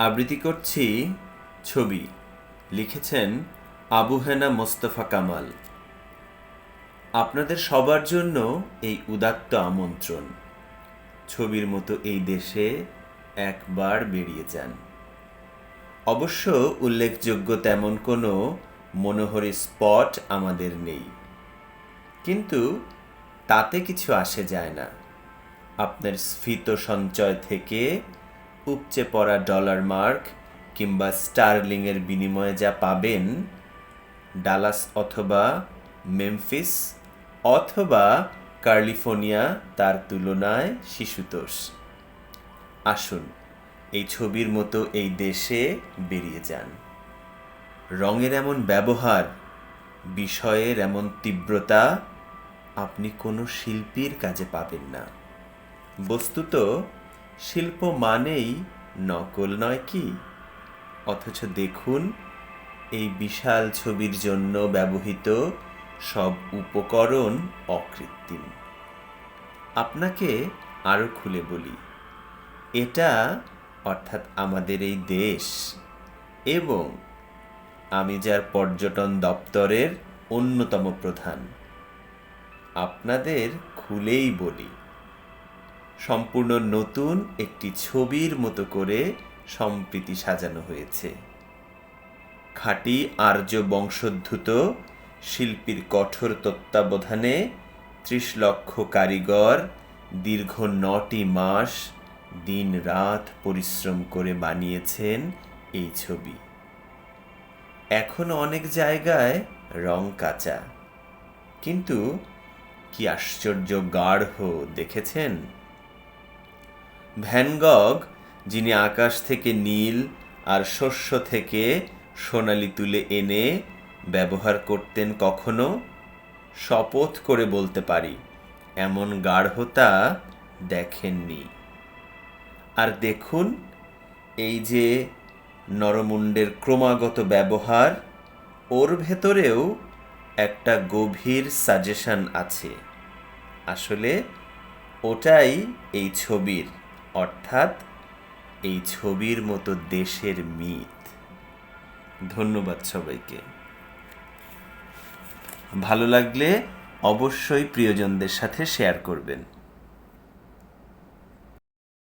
আবৃত্তি করছি ছবি। লিখেছেন আবু হেনা মোস্তফা কামাল। আপনাদের সবার জন্য এই উদাত্ত আমন্ত্রণ। ছবির মতো এই দেশে একবার বেরিয়ে যান। অবশ্য উল্লেখযোগ্য তেমন কোনো মনোহরী স্পট আমাদের নেই। কিন্তু তাতে কিছু আসে যায় না। আপনার স্ফীত সঞ্চয় থেকে উপচে পড়া ডলার মার্ক কিংবা স্টারলিংয়ের বিনিময়ে যা পাবেন ডালাস অথবা মেমফিস অথবা কার্লিফোর্নিয়া তার তুলনায় শিশুতোষ। আসুন, এই ছবির মতো এই দেশে বেরিয়ে যান। রঙের এমন ব্যবহার, বিষয়ের এমন তীব্রতা আপনি কোনো শিল্পীর কাজে পাবেন না। বস্তুত শিল্প মানেই নকল নয় কি? অথচ দেখুন, এই বিশাল ছবির জন্য ব্যবহৃত সব উপকরণ অকৃত্রিম। আপনাকে আরও খুলে বলি, এটা অর্থাৎ আমাদের এই দেশ এবং আমি যার পর্যটন দপ্তরের অন্যতম প্রধান। আপনাদের খুলেই বলি সম্পূর্ণ নতুন একটি ছবির মতো করে সম্প্রীতি সাজানো হয়েছে। খাঁটি আর্য বংশোদ্ভূত শিল্পীর কঠোর তত্ত্বাবধানে ত্রিশ লক্ষ কারিগর দীর্ঘ নটি মাস দিন রাত পরিশ্রম করে বানিয়েছেন এই ছবি। এখনও অনেক জায়গায় রং কাঁচা। কিন্তু কি আশ্চর্য গাঢ়, দেখেছেন? ভ্যানগগ যিনি আকাশ থেকে নীল আর শস্য থেকে সোনালি তুলে এনে ব্যবহার করতেন কখনো, শপথ করে বলতে পারি, এমন গাঢ়তা দেখেননি। আর দেখুন, এই যে নরমুণ্ডের ক্রমাগত ব্যবহার, ওর ভেতরেও একটা গভীর সাজেশন আছে। আসলে ওটাই এই ছবির। অর্থাৎ এই ছবির মতো দেশের মিথ। ধন্যবাদ সবাইকে। ভালো লাগলে অবশ্যই প্রিয়জনদের সাথে শেয়ার করবেন।